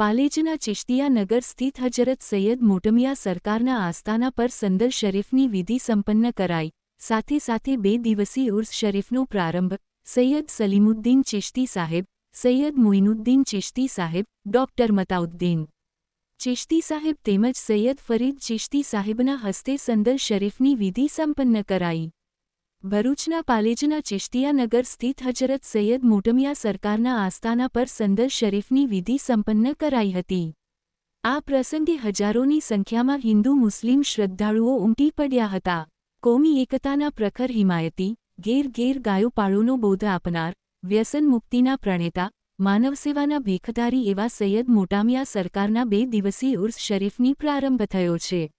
પાલેજના ચિશ્તિયા નગર સ્થિત હજરત સૈયદ મોટમિયા સરકારના આસ્થાના પર સંદલ શરીફની વિધિ સંપન્ન કરાઈ. સાથે સાથે બે દિવસીય ઉર્સ શરીફનો પ્રારંભ, સૈયદ સલીમુદ્દીન ચિશ્તી સાહેબ, સૈયદ મુઇનુદ્દીન ચિશ્તી સાહેબ, ડોક્ટર મતાઉદ્દીન. ચિશ્તી સાહેબ તેમજ સૈયદ ફરીદ ચિશ્તી સાહેબના હસ્તે સંદલ શરીફની વિધિ સંપન્ન કરાઈ. ભરૂચના પાલેજના ચિશ્તિયાનગર સ્થિત હજરત સૈયદ મોટમિયા સરકારના આસ્થાના પર સંદલ શરીફની વિધિ સંપન્ન કરાઈ હતી. આ પ્રસંગે હજારોની સંખ્યામાં હિન્દુ મુસ્લિમ શ્રદ્ધાળુઓ ઉમટી પડ્યા હતા. કોમી એકતાના પ્રખર હિમાયતી, ઘેર ઘેર ગાયો પાળોનો બોધ આપનાર, વ્યસન મુક્તિના પ્રણેતા, માનવસેવાના ભીખધારી એવા સૈયદ મોટામિયા સરકારના બે દિવસીય ઉર્સ શરીફની પ્રારંભ થયો છે.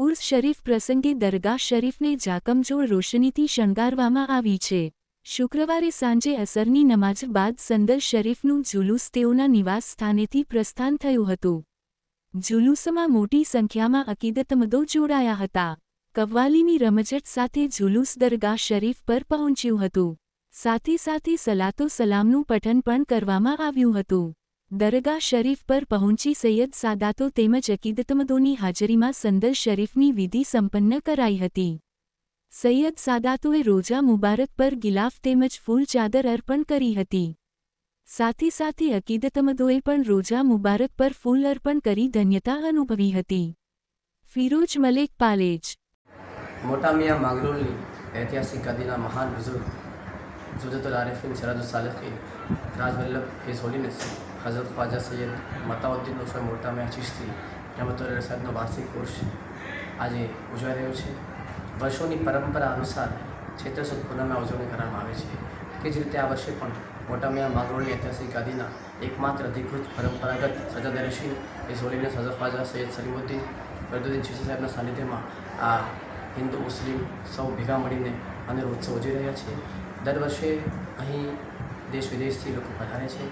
ઉર્સ શરીફ પ્રસંગે દરગાહ શરીફને જાકમજોળ રોશનીથી શણગારવામાં આવી છે. શુક્રવારે સાંજે અસરની નમાજ બાદ સંદર શરીફનું જુલુસ તેઓના નિવાસ સ્થાનેથી પ્રસ્થાન થયું હતું. જુલુસમાં મોટી સંખ્યામાં અકીદતમદો જોડાયા હતા. કવ્વાલીની રમઝટ સાથે જુલુસ દરગાહ શરીફ પર પહોંચ્યું હતું. સાથે સાથે સલાતો સલામનું પઠન પણ કરવામાં આવ્યું હતું. દરગાહ શરીફ પર પહોંચી સૈયદ સાદાતો તેમજ અકીદતમદોની હાજરીમાં સંદલ શરીફની વિધિ સંપન્ન કરાઈ હતી સૈયદ સાદાતોએ રોજા મુબારક પર ગિલાફ તેમજ ફૂલ ચાદર અર્પણ કરી હતી સાથે સાથે અકીદતમદોએ પણ રોજા મુબારક પર ફૂલ અર્પણ કરી ધન્યતા અનુભવી હતી ફિરોજ મલેક પાલેજ મોટા મિયા માંગરોળની ઐતિહાસિક ગાદીના મહાન બુઝુર્ગ જુદતુલ આરિફીન સિરાજુ સાલિફીન રાજવલ્લભ હિઝ હોલીનેસ હઝરત ખ્વાજા સૈયદ મતાઉદ્દીન ઉર્ફે મોટા મિયા ચિશ્તી રહેમતુલ્લાહ સાહેબનો વાર્ષિક ઉર્ષ આજે ઉજવાઈ રહ્યો છે. વર્ષોની પરંપરા અનુસાર ચેતરસુદ સુદ પૂનમમાં ઉજવણી કરવામાં આવે છે. તે જ રીતે આ વર્ષે પણ મોટા મિયા માંગરોળની ઐતિહાસિક ગાદીના એકમાત્ર અધિકૃત પરંપરાગત સજા રશીન એ હોલીનેસ હઝરત ખ્વાજા સૈયદ સલીમુદ્દીન ફરદુદ્દીન ચિશ્તી સાહેબના સાનિધ્યમાં આ હિન્દુ મુસ્લિમ સૌ ભેગા મળીને અને ઉત્સવ ઉજવી રહ્યા છે. દર વર્ષે અહીં દેશ વિદેશથી લોકો પધારે છે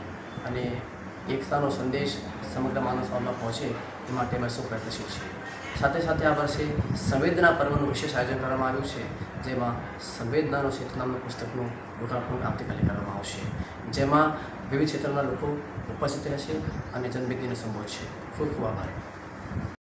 અને એકતાનો સંદેશ સમગ્ર માનવ સમાજમાં પહોંચે એ માટે અમે સૌ પ્રયત્નશીલ છીએ. સાથે સાથે આ વર્ષે સંવેદના પર્વનું વિશેષ આયોજન કરવામાં આવ્યું છે, જેમાં સંવેદનાનો ક્ષેત્ર નામનું પુસ્તકનું લોકાર્પણ આવતીકાલે કરવામાં આવશે. જેમાં વિવિધ ક્ષેત્રના લોકો ઉપસ્થિત રહેશે અને જન્મદિને સંબોધશે. ખૂબ ખૂબ આભાર.